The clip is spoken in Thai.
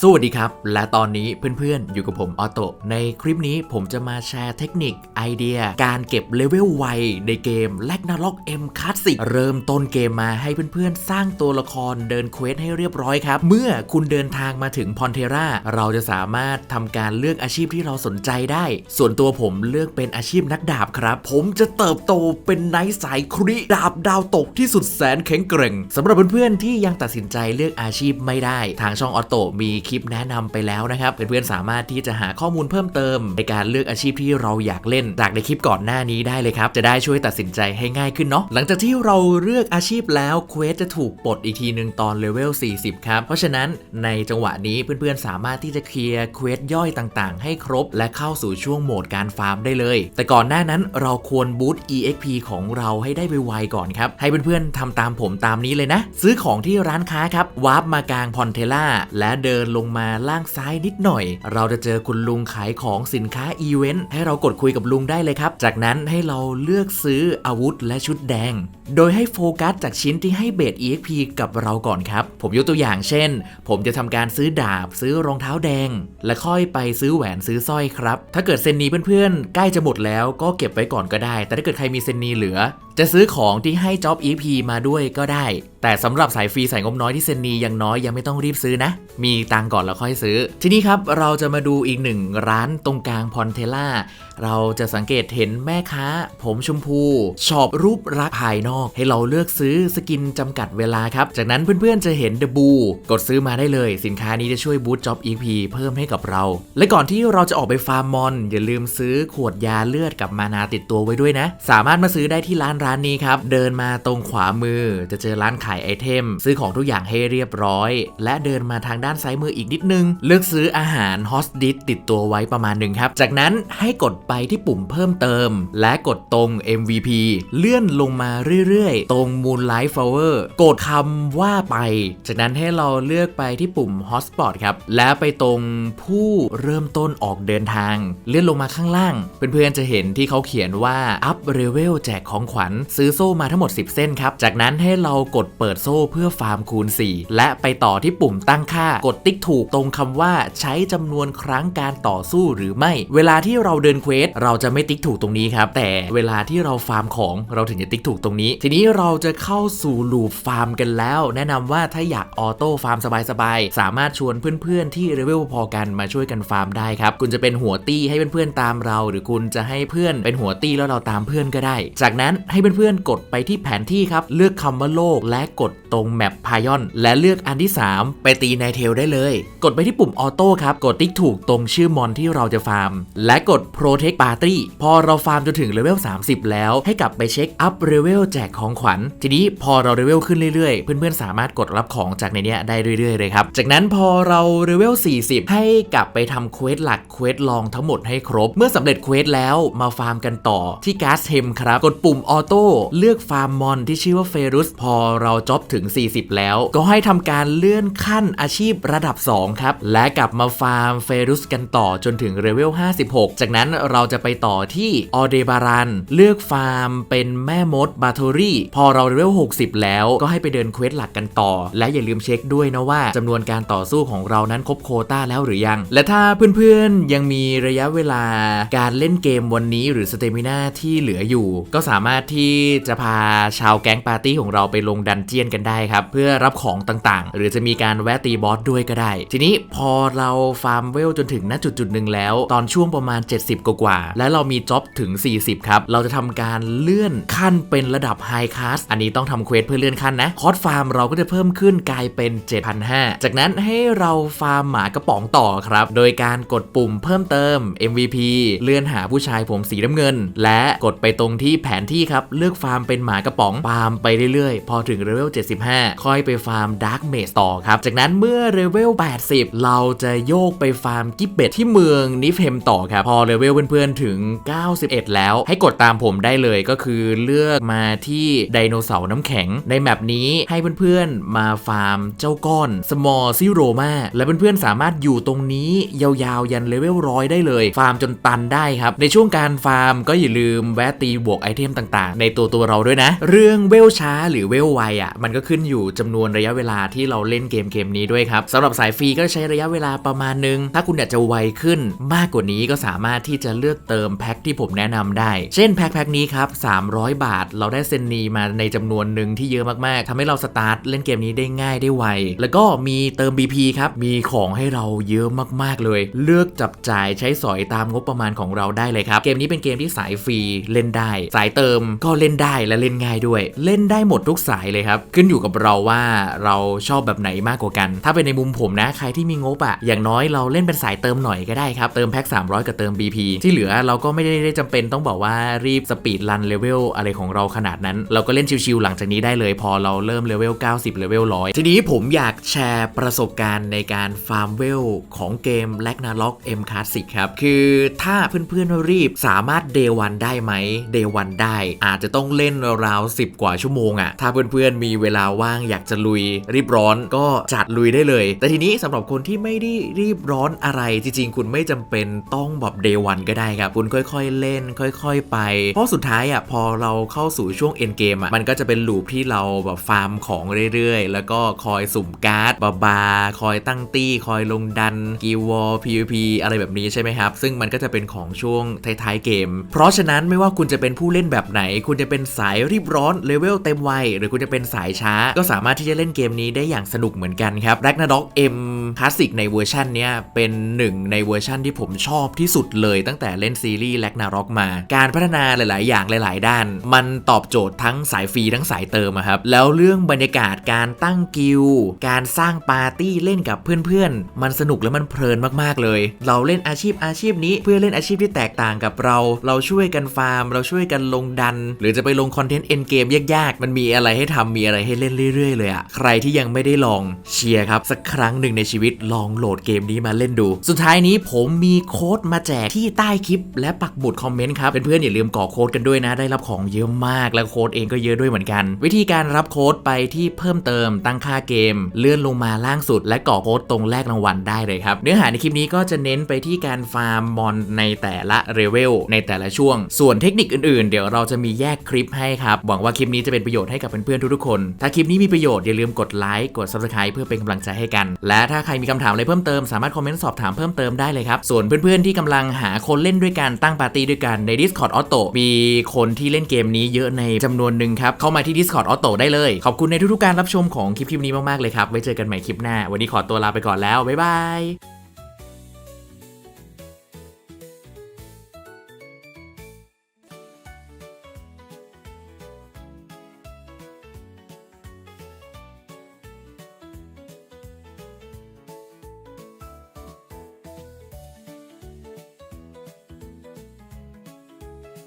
สวัสดีครับ และตอนนี้เพื่อนๆ อยู่กับผมออโตในคลิปนี้ผมจะมาแชร์เทคนิคไอเดีย การเก็บเลเวลไวในเกม l a g n a r o k M Classic เริ่มต้นเกมมาให้เพื่อนๆ สร้างตัวละครเดินเควสให้เรียบร้อยครับ เมื่อคุณเดินทางมาถึงพอนเทราเราจะสามารถทำการเลือกอาชีพที่เราสนใจได้ ส่วนตัวผมเลือกเป็นอาชีพนักดาบครับ ผมจะเติบโตเป็นไนท์สายคริดาบดาวตกที่สุดแสนแข็งแกร่งสำหรับเพื่อนๆที่ยังตัดสินใจเลือกอาชีพไม่ได้ ทางช่องออโตมีคลิปแนะนำไปแล้วนะครับเพื่อนๆสามารถที่จะหาข้อมูลเพิ่มเติม ในการเลือกอาชีพที่เราอยากเล่นจากในคลิปก่อนหน้านี้ได้เลยครับ จะได้ช่วยตัดสินใจให้ง่ายขึ้นเนาะหลังจากที่เราเลือกอาชีพแล้วเควสจะถูกปลดอีกทีหนึ่งตอนเลเวล40 ครับ เพราะฉะนั้นในจังหวะนี้เพื่อนๆสามารถที่จะเคลียร์เควสย่อยต่างๆ ให้ครบ และเข้าสู่ช่วงโหมดการฟาร์มได้เลย แต่ก่อนหน้านั้นเราควรบูต EXP ของเราให้ได้ไวๆก่อนครับ ให้เพื่อนๆทำตามผมตามนี้เลยนะ ซื้อของที่ร้านค้าครับวาร์ปมากลางพอนเทล่าและเดินลงมาล่างซ้ายนิดหน่อย เราจะเจอคุณลุงขายของสินค้าอีเวนต์ให้เรากดคุยกับลุงได้เลยครับ จากนั้นให้เราเลือกซื้ออาวุธและชุดแดง โดยให้โฟกัสจากชิ้นที่ให้เบส EXP กับเราก่อนครับ ผมยกตัวอย่างเช่น ผมจะทำการซื้อดาบ ซื้อรองเท้าแดง และค่อยไปซื้อแหวนซื้อสร้อยครับ ถ้าเกิดเซนนีเพื่อนๆ ใกล้จะหมดแล้วก็เก็บไว้ก่อนก็ได้ แต่ถ้าเกิดใครมีเซนนีเหลือจะซื้อของที่ให้จ็อบ EP มาด้วยก็ได้ แต่สำหรับสายฟรีสายงบน้อยที่เซนนียังน้อยยังไม่ต้องรีบซื้อนะ มีตังก่อนแล้วค่อยซื้อ ทีนี้ครับเราจะมาดูอีกหนึ่งร้านตรงกลางพอนเทล่า เราจะสังเกตเห็นแม่ค้า ผมชมพูชอบรูปรักษณ์ภายนอก ให้เราเลือกซื้อสกินจำกัดเวลาครับ จากนั้นเพื่อนๆจะเห็นเดบูกดซื้อมาได้เลย สินค้านี้จะช่วยบูตจ็อบ EP เพิ่มให้กับเรา และก่อนที่เราจะออกไปฟาร์มมอน อย่าลืมซื้อขวดยาเลือดกับมานาติดตัวไว้ด้วยนะ สามารถมาซื้อได้ที่ร้านร้านนี้ครับ เดินมาตรงขวามือจะเจอร้านขายไอเทม ซื้อของทุกอย่างให้เรียบร้อย และเดินมาทางด้านซ้ายมืออีกนิดนึง เลือกซื้ออาหารฮอสดิสติดตัวไว้ประมาณหนึ่งครับ จากนั้นให้กดไปที่ปุ่มเพิ่มเติม และกดตรง MVP เลื่อนลงมาเรื่อยๆ ตรง Moonlight Flower กดคำว่าไป จากนั้นให้เราเลือกไปที่ปุ่ม Hotspot ครับ แล้วไปตรงผู้เริ่มต้นออกเดินทาง เลื่อนลงมาข้างล่าง เพื่อนๆจะเห็นที่เขาเขียนว่า Up Level แจกของขวัญซื้อโซ่มาทั้งหมด 10 เส้นครับ จากนั้นให้เรากดเปิดโซ่เพื่อฟาร์มคูณ 4 และไปต่อที่ปุ่มตั้งค่ากดติ๊กถูกตรงคำว่าใช้จำนวนครั้งการต่อสู้หรือไม่ เวลาที่เราเดินเควสเราจะไม่ติ๊กถูกตรงนี้ครับ แต่เวลาที่เราฟาร์มของเราถึงจะติ๊กถูกตรงนี้ ทีนี้เราจะเข้าสู่ลูปฟาร์มกันแล้ว แนะนำว่าถ้าอยากออโต้ฟาร์มสบายๆสามารถชวนเพื่อนๆที่เลเวลพอกันมาช่วยกันฟาร์มได้ครับคุณจะเป็นหัวตี้ให้เพื่อนๆตามเรา หรือคุณจะให้เพื่อนเป็นหัวตี้แล้วเราตามเพื่อนก็ได้ จากนั้นให้เพื่อนๆ กดไปที่แผนที่ครับ เลือกคำว่าโลกและกดตรงแมปพายอนและเลือกอันที่ 3 ไปตีในเทลได้เลย กดไปที่ปุ่มออโต้ครับ กดติ๊กถูกตรงชื่อมอนที่เราจะฟาร์ม และกด Protect Party พอเราฟาร์มจนถึงเลเวล 30 แล้วให้กลับไปเช็คอัพเลเวลแจกของขวัญ ทีนี้พอเราเลเวลขึ้นเรื่อยๆ เพื่อนๆ สามารถกดรับของจากในนี้ได้เรื่อยๆเลยครับ จากนั้นพอเราเลเวล 40 ให้กลับไปทำเควสหลักเควสลองทั้งหมดให้ครบ เมื่อสำเร็จเควสแล้วมาฟาร์มกันต่อที่ก๊าซเฮมครับ กดปุ่มออโตเลือกฟาร์มมอนที่ชื่อว่าเฟรุสพอเราจ็อบถึง 40 แล้ว ก็ให้ทำการเลื่อนขั้นอาชีพระดับ 2 ครับ และกลับมาฟาร์มเฟรุสกันต่อจนถึงเลเวล 56 จากนั้นเราจะไปต่อที่ออเดบารันเลือกฟาร์มเป็นแม่มดบาทอรี่ พอเราเลเวล 60 แล้วก็ให้ไปเดินเควสหลักกันต่อ และอย่าลืมเช็คด้วยนะว่าจำนวนการต่อสู้ของเรานั้นครบโคต้าแล้วหรือยัง และถ้าเพื่อนๆยังมีระยะเวลาการเล่นเกมวันนี้หรือสเตมินาที่เหลืออยู่ ก็สามารถที่จะพาชาวแก๊งปาร์ตี้ของเราไปลงดันเจียนกันได้ครับ เพื่อรับของต่างๆ หรือจะมีการแวะตีบอสด้วยก็ได้ ทีนี้พอเราฟาร์มเวลจนถึงณจุดจุดหนึ่งแล้ว ตอนช่วงประมาณ 70 กว่าๆและเรามีจ็อบถึง 40 ครับ เราจะทำการเลื่อนขั้นเป็นระดับไฮค a s อันนี้ต้องทำเควสเพื่อเลื่อนขั้นนะคอสฟาร์มเราก็จะเพิ่มขึ้นกลายเป็น7,500จากนั้นให้เราฟาร์มหมากระป๋องต่อครับ โดยการกดปุ่มเพิ่มเติม MVP เลื่อนหาผู้ชายผมสีน้ำเงิน และกดไปตรงที่แผนที่ครับเลือกฟาร์มเป็นหมากระป๋องฟาร์มไปเรื่อยๆ พอถึงเลเวล 75 ค่อยไปฟาร์มดาร์กเมสต่อครับ จากนั้นเมื่อเลเวล 80 เราจะโยกไปฟาร์มกิบเบ็ดที่เมืองนิฟเฮมต่อครับ พอเลเวลเพื่อนๆถึง 91 แล้ว ให้กดตามผมได้เลยก็คือเลือกมาที่ไดโนเสาร์น้ำแข็ง ในแมปนี้ให้เพื่อนๆมาฟาร์มเจ้าก้อน Small Zero มาและเพื่อนๆสามารถอยู่ตรงนี้ยาวๆยันเลเวลร้อยได้เลย ฟาร์มจนตันได้ครับ ในช่วงการฟาร์มก็อย่าลืมแวะตีบวกไอเทมต่างๆในตัวตัวเราด้วยนะ เรื่องเวลช้าหรือเวลไวอะมันก็ขึ้นอยู่จำนวนระยะเวลาที่เราเล่นเกมเกมนี้ด้วยครับสำหรับสายฟรีก็ใช้ระยะเวลาประมาณนึง ถ้าคุณอยากจะไวขึ้นมากกว่านี้ก็สามารถที่จะเลือกเติมแพ็คที่ผมแนะนำได้ เช่นแพ็คแพ็คนี้ครับ300 บาท เราได้เซนนีมาในจำนวนหนึ่งที่เยอะมากๆทำให้เราสตาร์ทเล่นเกมนี้ได้ง่ายได้ไว แล้วก็มีเติม BP ครับ มีของให้เราเยอะมากๆเลย เลือกจับจ่ายใช้สอยตามงบประมาณของเราได้เลยครับ เกมนี้เป็นเกมที่สายฟรีเล่นได้ สายเติมก็เล่นได้และเล่นง่ายด้วย เล่นได้หมดทุกสายเลยครับ ขึ้นอยู่กับเราว่าเราชอบแบบไหนมากกว่ากัน ถ้าเป็นในมุมผมนะใครที่มีงบอะอย่างน้อยเราเล่นเป็นสายเติมหน่อยก็ได้ครับ เติมแพ็ค300 กับเติม BP ที่เหลือเราก็ไม่ได้จำเป็นต้องบอกว่ารีบสปีดรันเลเวลอะไรของเราขนาดนั้น เราก็เล่นชิวๆหลังจากนี้ได้เลย พอเราเริ่มเลเวล90เลเวล100ทีนี้ผมอยากแชร์ประสบการณ์ในการฟาร์มเวลของเกม l a g n a r o k M Classic ครับคือถ้าเพื่อนๆรีบสามารถ Day 1ได้ไหม Day 1ได้อ่าจจะต้องเล่นราวๆ10 กว่าชั่วโมงอะถ้าเพื่อนๆมีเวลาว่างอยากจะลุยรีบร้อนก็จัดลุยได้เลย แต่ทีนี้สำหรับคนที่ไม่ได้รีบร้อนอะไรจริงๆ คุณไม่จำเป็นต้องแบบ Day 1ก็ได้ครับ คุณค่อยๆเล่น ค่อย ๆ ไป เพราะสุดท้ายอะพอเราเข้าสู่ช่วง end game อะมันก็จะเป็นลูปที่เราแบบฟาร์มของเรื่อยๆ แล้วก็คอยสุ่มการ์ดบาบาคอยตั้งตี้ คอยลงดันกีวอล PVP อะไรแบบนี้ใช่ไหมครับ ซึ่งมันก็จะเป็นของช่วงท้ายๆเกม เพราะฉะนั้นไม่ว่าคุณจะเป็นผู้เล่นแบบไหนคุณจะเป็นสายรีบร้อนเลเวลเต็มวัยหรือคุณจะเป็นสายช้า ก็สามารถที่จะเล่นเกมนี้ได้อย่างสนุกเหมือนกันครับ Ragnarok M Classic ในเวอร์ชันเนี้ยเป็นหนึ่งในเวอร์ชันที่ผมชอบที่สุดเลยตั้งแต่เล่นซีรีส์ Ragnarok มา การพัฒนาหลาย ๆ อย่างหลาย ๆ ด้าน มันตอบโจทย์ทั้งสายฟรีทั้งสายเติมอะครับแล้วเรื่องบรรยากาศการตั้งกิลการสร้างปาร์ตี้เล่นกับเพื่อน ๆ มันสนุกและมันเพลินมากๆเลย เราเล่นอาชีพอาชีพนี้เพื่อเล่นอาชีพที่แตกต่างกับเรา เราช่วยกันฟาร์ม เราช่วยกันลงดันหรือจะไปลงคอนเทนต์เอ็นเกมยากๆ มันมีอะไรให้ทำมีอะไรให้เล่นเรื่อยๆ เลยอะใครที่ยังไม่ได้ลองเชียร์ครับ สักครั้งหนึ่งในชีวิตลองโหลดเกมนี้มาเล่นดู สุดท้ายนี้ผมมีโค้ดมาแจกที่ใต้คลิป และปักหมุดคอมเมนต์ครับเพื่อนๆอย่าลืมกรอกโค้ดกันด้วยนะ ได้รับของเยอะมากและโค้ดเองก็เยอะด้วยเหมือนกัน วิธีการรับโค้ดไปที่เพิ่มเติมตั้งค่าเกม เลื่อนลงมาล่างสุด และกรอกโค้ดตรงแรกรางวัลได้เลยครับเนื้อหาในคลิปนี้ก็จะเน้นไปที่การฟาร์มมอนในแต่ละเลเวลในแต่ละช่วง ส่วนเทคนิคอื่นๆ เดี๋ยวเราจะมีแยกคลิปให้ครับ หวังว่าคลิปนี้จะเป็นประโยชน์ให้กับเพื่อนๆทุกๆคน ถ้าคลิปนี้มีประโยชน์อย่าลืมกดไลค์กด subscribe เพื่อเป็นกำลังใจให้กัน และถ้าใครมีคำถามอะไรเพิ่มเติมสามารถคอมเมนต์สอบถามเพิ่มเติมได้เลยครับ ส่วนเพื่อนๆที่กำลังหาคนเล่นด้วยกันตั้งปาร์ตี้ด้วยกันใน Discord Auto มีคนที่เล่นเกมนี้เยอะในจำนวนหนึ่งครับเข้ามาที่ Discord Auto ได้เลย ขอบคุณในทุกๆการรับชมของคลิปๆนี้มากๆเลยครับไว้เจอกันใหม่คลิปหน้า วันนี้ขอตัวลาไปก่อนแล้วบ๊ายบาย